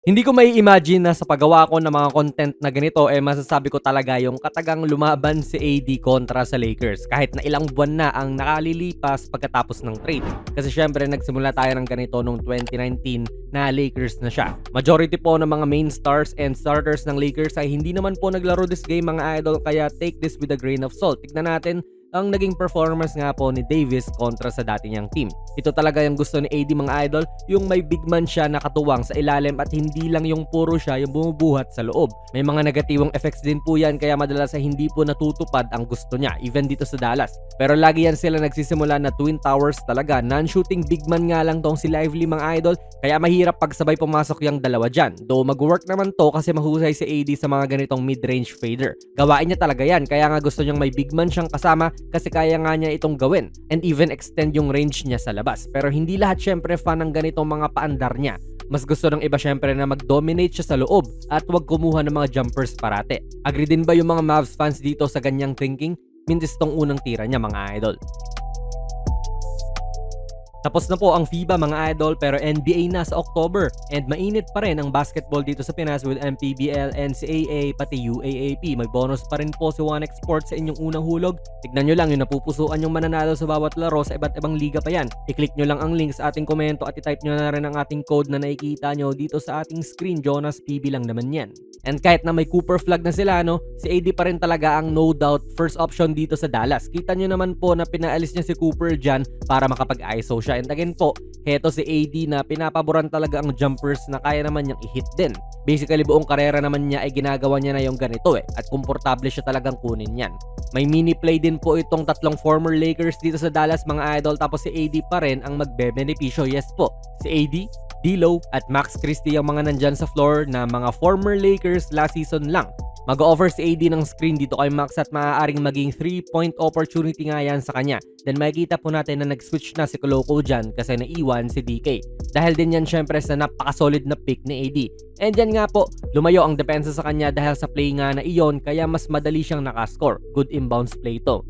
Hindi ko may imagine na sa paggawa ko ng mga content na ganito, eh masasabi ko talaga yung katagang lumaban si AD kontra sa Lakers kahit na ilang buwan na ang nakalilipas pagkatapos ng trade. Kasi syempre nagsimula tayo ng ganito noong 2019 na Lakers na siya. Majority po ng mga main stars and starters ng Lakers ay hindi naman po naglaro this game mga idol kaya take this with a grain of salt. Tignan natin ang naging performance nga po ni Davis kontra sa dati niyang team. Ito talaga yung gusto ni AD mga idol, yung may big man siya nakatuwang sa ilalim at hindi lang yung puro siya yung bumubuhat sa loob. May mga negatibong effects din po yan kaya madalas ay hindi po natutupad ang gusto niya, even dito sa Dallas. Pero lagi yan sila nagsisimula na Twin Towers talaga, non-shooting big man nga lang tong si Lively mga idol, kaya mahirap pagsabay pumasok yung dalawa dyan. Though mag-work naman to kasi mahusay si AD sa mga ganitong mid-range fader. Gawain niya talaga yan, kaya nga gusto niyang may big man siyang kasama kasi kaya nga niya itong gawin and even extend yung range niya sa labas. Pero hindi lahat syempre fan ng ganitong mga paandar niya. Mas gusto ng iba syempre na mag-dominate siya sa loob at wag kumuha ng mga jumpers parate. Agree din ba yung mga Mavs fans dito sa ganyang thinking? Mintis tong unang tira niya mga idol. Tapos na po ang FIBA mga idol pero NBA na sa October and mainit pa rin ang basketball dito sa Pinas with MPBL, NCAA pati UAAP. May bonus pa rin po si One Sports sa inyong unang hulog. Tignan nyo lang yung napupusuan yung mananalo sa bawat laro sa iba't ibang liga pa yan. I-click nyo lang ang link sa ating komento at i-type nyo na rin ang ating code na nakikita nyo dito sa ating screen. Jonas PB lang naman yan. And kahit na may Cooper flag na sila no, si AD pa rin talaga ang no doubt first option dito sa Dallas. Kita nyo naman po na pinaalis niya si Cooper dyan para makapag-ISO siya. And again po, heto si AD na pinapaboran talaga ang jumpers na kaya naman niyang i-hit din. Basically buong karera naman niya ay ginagawa niya na yung ganito eh at komportable siya talagang kunin yan. May mini play din po itong tatlong former Lakers dito sa Dallas mga idol tapos si AD pa rin ang magbebenepisyo. Yes po, si AD D'Lo at Max Christie ang mga nandyan sa floor na mga former Lakers last season lang. Mag-offer si AD ng screen dito kay Max at maaaring maging 3-point opportunity nga yan sa kanya. Then makikita po natin na nag-switch na si Koloko dyan kasi naiwan si DK. Dahil din yan syempre sa napaka-solid na pick ni AD. And yan nga po, lumayo ang depensa sa kanya dahil sa play nga na iyon kaya mas madali siyang nakascore. Good inbounds play to.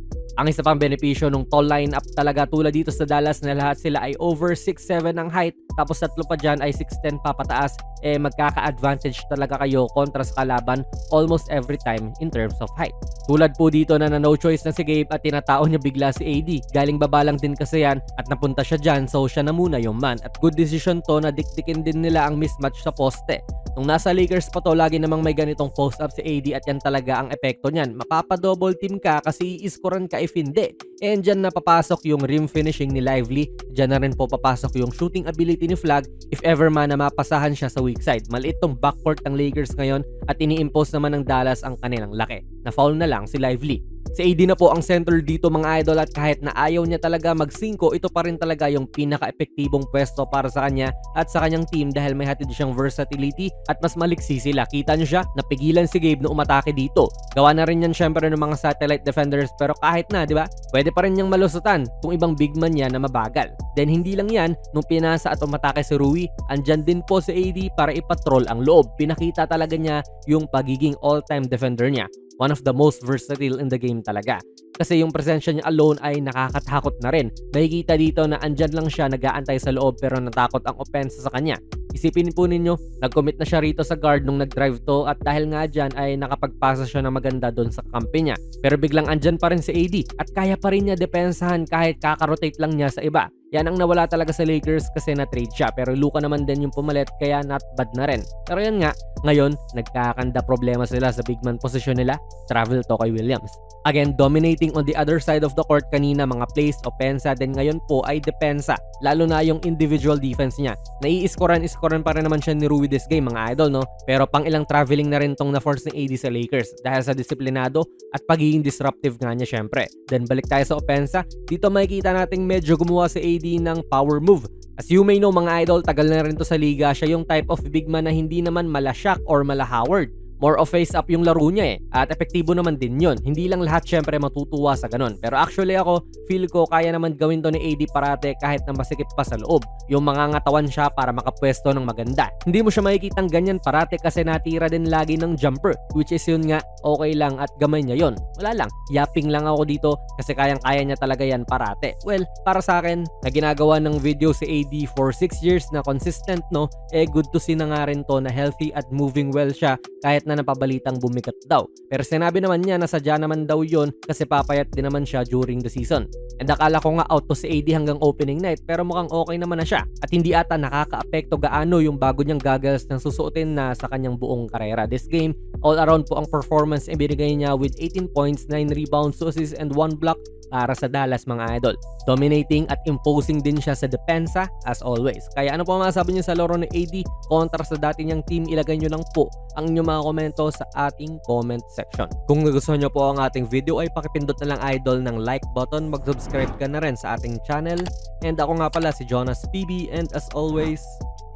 Ang isa pang benepisyo nung tall lineup talaga tulad dito sa Dallas na lahat sila ay over 6'7 ang height tapos tatlo pa dyan ay 6'10 pa pataas eh magkaka-advantage talaga kayo kontra sa kalaban almost every time in terms of height. Tulad po dito na no choice na si Gabe at tinatao niya bigla si AD. Galing baba lang din kasi yan at napunta siya dyan so siya na muna yung man. At good decision to na dikdikin din nila ang mismatch sa poste. Nung nasa Lakers pa to, lagi namang may ganitong post-up si AD at yan talaga ang epekto niyan. Mapapa-double team ka kasi iiskoran ka if hindi. And dyan na papasok yung rim finishing ni Lively. Dyan na rin po papasok yung shooting ability ni Flag if ever man na mapasahan siya sa weak side. Maliit tong backcourt ng Lakers ngayon at ini-impose naman ng Dallas ang kanilang laki. Na foul na lang si Lively. Si AD na po ang center dito mga idol at kahit na ayaw niya talaga mag-5, ito pa rin talaga yung pinaka-epektibong pwesto para sa kanya at sa kanyang team dahil may hatid siyang versatility at mas maliksi sila. Kita niyo siya, napigilan si Gabe na umatake dito. Gawa na rin yan syempre ng mga satellite defenders pero kahit na, di ba? Pwede pa rin niyang malusutan kung ibang big man niya na mabagal. Then hindi lang yan, nung pinasa at umatake si Rui, andyan din po si AD para ipatrol ang loob. Pinakita talaga niya yung pagiging all-time defender niya one of the most versatile in the game talaga. Kasi yung presensya niya alone ay nakakatakot na rin. Nakikita dito na andyan lang siya nag-aantay sa loob pero natakot ang offense sa kanya. Isipin po ninyo, nag-commit na siya rito sa guard nung nag-drive to at dahil nga dyan ay nakapagpasa siya ng maganda doon sa kampi niya. Pero biglang andyan pa rin si AD at kaya pa rin niya depensahan kahit kakarotate lang niya sa iba. Yan ang nawala talaga sa Lakers kasi na-trade siya. Pero Luka naman din yung pumalit kaya not bad na rin. Pero yan nga, ngayon, nagkakanda problema sila sa big man position nila. Travel to kay Williams. Again, dominating on the other side of the court kanina mga plays, opensa, then ngayon po ay depensa. Lalo na yung individual defense niya. Nai-scorean, scorean pa rin naman siya ni Rui this game mga idol, no? Pero pang ilang traveling na rin tong na-force ni AD sa Lakers dahil sa disiplinado at pagiging disruptive nga niya syempre. Then balik tayo sa opensa. Dito makikita nating medyo gumawa si AD ng power move. As you may know mga idol, tagal na rin to sa liga. Siya yung type of big man na hindi naman mala Shaq or mala Howard more of face up yung laro niya eh. At epektibo naman din yun. Hindi lang lahat syempre matutuwa sa ganun. Pero actually ako, feel ko kaya naman gawin to ni AD parate kahit na masikip pa sa loob. Yung mga ngatawan siya para makapwesto ng maganda. Hindi mo siya makikitang ganyan parate kasi natira din lagi ng jumper. Which is yun nga, okay lang at gamay niya yon. Wala lang, yapping lang ako dito kasi kayang-kaya niya talaga yan parate. Well, para sa akin, na ginagawa ng video si AD for 6 years na consistent no, eh good to see na nga rin to na healthy at moving well siya kahit na napabalitang bumikat daw. Pero sinabi naman niya na sadya naman daw yon kasi papayat din naman siya during the season. And akala ko nga out to si AD hanggang opening night pero mukhang okay naman na siya. At hindi ata nakaka-apekto gaano yung bago niyang goggles na susuotin na sa kanyang buong karera. This game, all around po ang performance na binigay niya with 18 points, 9 rebounds, 2 assists, and 1 block para sa Dallas mga idol. Dominating at imposing din siya sa depensa as always. Kaya ano po masasabi niyo sa laro ni AD kontra sa dati niyang team? Ilagay niyo lang po ang inyong mga komento sa ating comment section. Kung nagustuhan niyo po ang ating video ay pakipindot na lang idol ng like button, mag-subscribe ka na rin sa ating channel. And ako nga pala si Jonas PB and as always,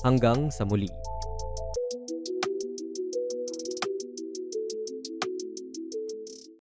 hanggang sa muli.